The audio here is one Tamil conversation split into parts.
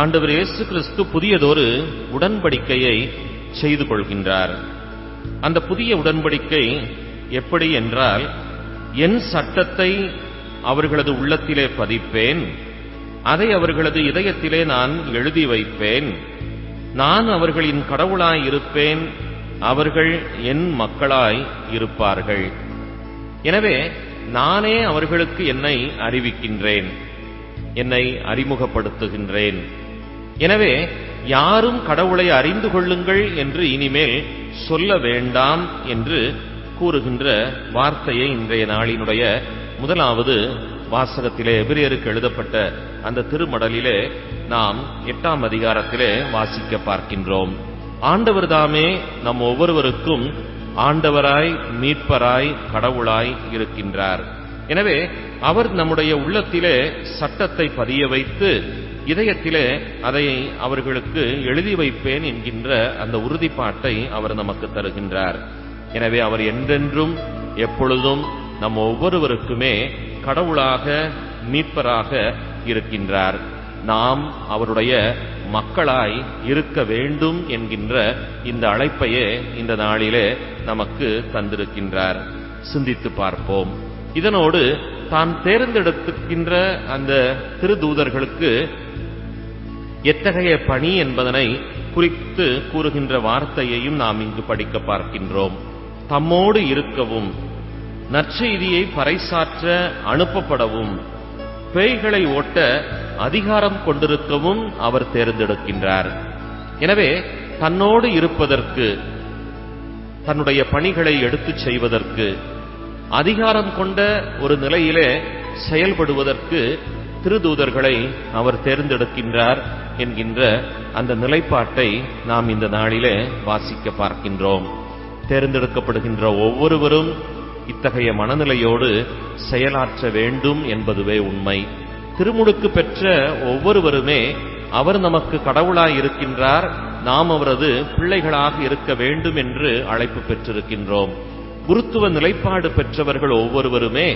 ஆண்டவர் இயேசு கிறிஸ்து புதியதொரு உடன்படிக்கையை செய்து கொள்கின்றார். அந்த புதிய உடன்படிக்கை எப்படி என்றால் என் சட்டத்தை அவர்களது உள்ளத்திலே பதிப்பேன் அதை அவர்களது இதயத்திலே நான் எழுதி வைப்பேன் நான் அவர்களின் கடவுளாய் இருப்பேன் அவர்கள் என் மக்களாய் இருப்பார்கள். எனவே நானே அவர்களுக்கு என்னை அறிவிக்கின்றேன் என்னை அறிமுகப்படுத்துகின்றேன். எனவே யாரும் கடவுளை அறிந்து கொள்ளுங்கள் என்று இனிமேல் சொல்ல வேண்டாம் என்று கூறுகின்ற வார்த்தையை இன்றைய நாளினுடைய முதலாவது வாசகத்திலே எபிரியருக்கு எழுதப்பட்ட அந்த திருமடலிலே நாம் எட்டாம் அதிகாரத்திலே வாசிக்க பார்க்கின்றோம். ஆண்டவர் தாமே நம் ஒவ்வொருவருக்கும் ஆண்டவராய் மீட்பராய் கடவுளாய் இருக்கின்றார். எனவே அவர் நம்முடைய உள்ளத்திலே சட்டத்தை பதிய வைத்து இதயத்திலே அதை அவர்களுக்கு எழுதி வைப்பேன் என்கின்ற அந்த உறுதிப்பாட்டை அவர் நமக்கு தருகின்றார். எனவே அவர் என்றென்றும் எப்பொழுதும் நம் ஒவ்வொருவருக்குமே கடவுளாக மீட்பராக இருக்கின்றார். நாம் அவருடைய மக்களாய் இருக்க வேண்டும் என்கின்ற இந்த அழைப்பையே இந்த நாளிலே நமக்கு தந்திருக்கின்றார். சிந்தித்து பார்ப்போம். இதனோடு தான் தேர்ந்தெடுக்கின்ற அந்த திருதூதர்களுக்கு எத்தகைய பணி என்பதனை குறித்து கூறுகின்ற வார்த்தையையும் நாம் இங்கு படிக்க பார்க்கின்றோம். தம்மோடு இருக்கவும் நற்செய்தியை பறைசாற்ற அனுப்பப்படவும் பேய்களை ஓட்ட அதிகாரம் கொண்டிருக்கவும் அவர் தேர்ந்தெடுக்கின்றார். எனவே தன்னோடு இருப்பதற்கு தன்னுடைய பணிகளை எடுத்துச் செய்வதற்கு அதிகாரம் கொண்ட ஒரு நிலையிலே செயல்படுவதற்கு திருதூதர்களை அவர் தேர்ந்தெடுக்கின்றார் என்கின்ற அந்த நிலைப்பாட்டை நாம் இந்த நாளிலே வாசிக்க பார்க்கின்றோம். தேர்ந்தெடுக்கப்படுகின்ற ஒவ்வொருவரும் இத்தகைய மனநிலையோடு செயலாற்ற வேண்டும் என்பதுவே உண்மை. திருமுழுக்கு பெற்ற ஒவ்வொருவருமே அவர் நமக்கு கடவுளாய் இருக்கின்றார் நாம் அவரது பிள்ளைகளாக இருக்க வேண்டும் என்று அழைப்பு பெற்றிருக்கின்றோம். குருத்துவ நிலைப்பாடு பெற்றவர்கள் ஒவ்வொருவருமே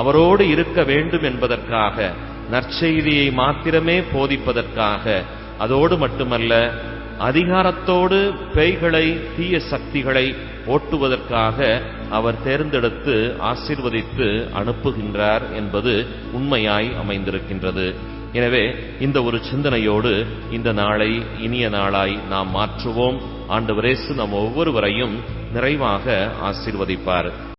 அவரோடு இருக்க வேண்டும் என்பதற்காக நற்செய்தியை மாத்திரமே போதிப்பதற்காக அதோடு மட்டுமல்ல அதிகாரத்தோடு பேய்களை தீய சக்திகளை ஓட்டுவதற்காக அவர் தேர்ந்தெடுத்து ஆசிர்வதித்து அனுப்புகின்றார் என்பது உண்மையாய் அமைந்திருக்கின்றது. எனவே இந்த ஒரு சிந்தனையோடு இந்த நாளை இனிய நாளாய் நாம் மாற்றுவோம். ஆண்டவரேசு நம் ஒவ்வொருவரையும் நிறைவாக ஆசீர்வதிப்பார்.